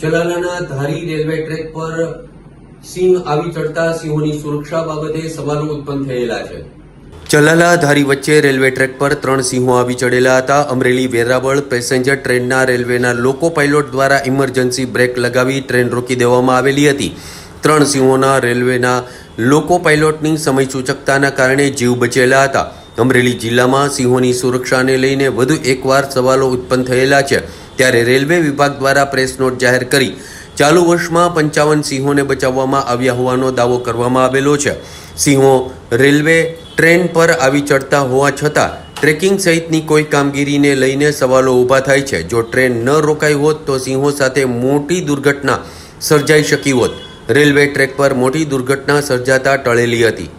ચલાલાના ધારી railway track પર સિંહ આવી ચડતા સિંહોની સુરક્ષા બાબતે સવાલો ઉત્પન્ન થયેલા છે. ચલાલા ધારી વચ્ચે રેલવે ટ્રેક પર ત્રણ સિંહો આવી ચડેલા હતા. અમરેલી વેરાવળ પેસેન્જર ટ્રેનના રેલવેના લોકો પાયલોટ દ્વારા ઇમરજન્સી બ્રેક લગાવી ટ્રેન રોકી દેવામાં આવેલી હતી. ત્રણ સિંહોના રેલવેના લોકો પાયલોટની સમય સૂચકતાના કારણે જીવ બચેલા હતા. અમરેલી જિલ્લામાં સિંહોની સુરક્ષાને લઈને વધુ એકવાર સવાલો ઉત્પન્ન થયેલા છે. ત્યારે રેલવે વિભાગ દ્વારા પ્રેસ નોટ જાહેર કરી ચાલુ વર્ષમાં પંચાવન સિંહોને બચાવવામાં આવ્યા હોવાનો દાવો કરવામાં આવેલો છે. સિંહો રેલવે ટ્રેન પર આવી ચડતા હોવા છતાં ટ્રેકિંગ સહિતની કોઈ કામગીરીને લઈને સવાલો ઊભા થાય છે. જો ટ્રેન ન રોકાઈ હોત તો સિંહો સાથે મોટી દુર્ઘટના સર્જાઈ શકી હોત. રેલવે ટ્રેક પર મોટી દુર્ઘટના સર્જાતા ટળેલી હતી.